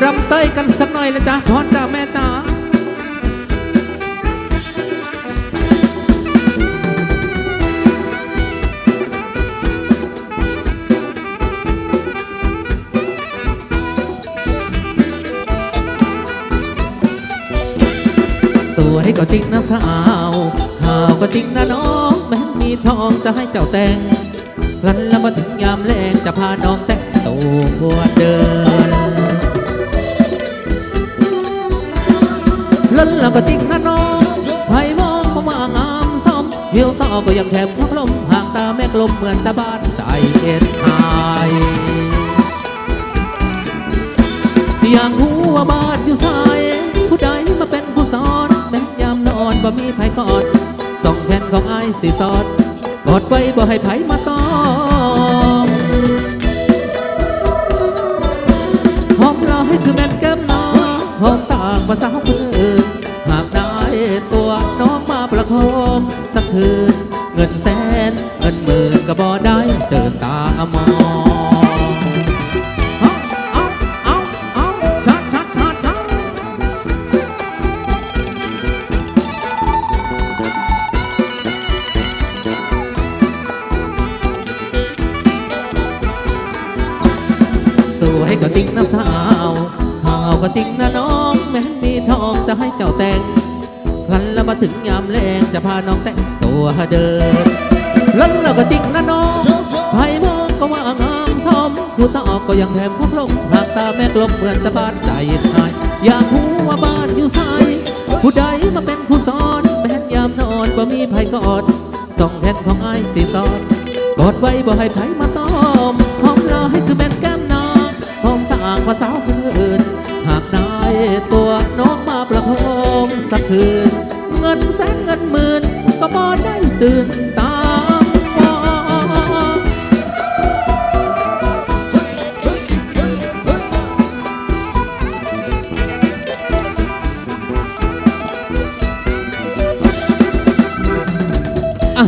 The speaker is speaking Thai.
รำเต้ยกันสักหน่อยละจ้าพรจ้าแม่ตาสวยก็จริงนะสาวข่าวก็จริงนะน้องแม้มีทองจะให้เจ้าแต่งกันแล้วมาถึงยามแลงจะพาน้องแต่งตัวเดิ นลันแล้วก็จริงนะน้องไผ่มองก็มางามซ้อมเหี่ยวต่อก็ยังแถมพักลมห่างตาแม่กลมเหมือนตาบ้านใจเอ็ดไทยอย่ากรู้ว่าบ้านอยู่ไสายผู้ใดมาเป็นผู้สอนแม้ยามนอนบ่มีไผกอดส่องแผ่นของไอ้ายสิสอดกอดไว้บ่ให้ไผมาตอมหอมลายคือแม่นแก้มน้องหอมต่างภาษาคนอื่อ ประคองสักคืน เงินแสนเงินหมื่นก็บ่ได้เดินตามองเอาเอาเอาเอาชัดชัดชัดชัดสวยก็จริงนะสาวข่าวก็จริงนะน้อง แม้มีทองจะให้เจ้าแต่ง ครั้นแล้วมาถึงยามแลงจะพาน้องแต่งตัวเดินลันแล้วก็จริงนะน้องใครมองก็ว่างามซ้อมคือตาออกก็ยังแถมพับลงหากตาแม่กลมเหมือนสะบานใจหายอยากรู้ว่าบ้านอยู่ไสผู้ใดมาเป็นผู้สอนแม้นยามนอนบ่มีไผกอดส่องแผ่นของไอ้ายสีสอนกอดไว้บ่ให้ไผมาตอมหอมลายคือแม่นแก้มนางหอมต่างภาษาวคนอื่นหากได้ตัว สักคืน เงินแสนเงินหมื่นก็บ่ได้ตื่นตา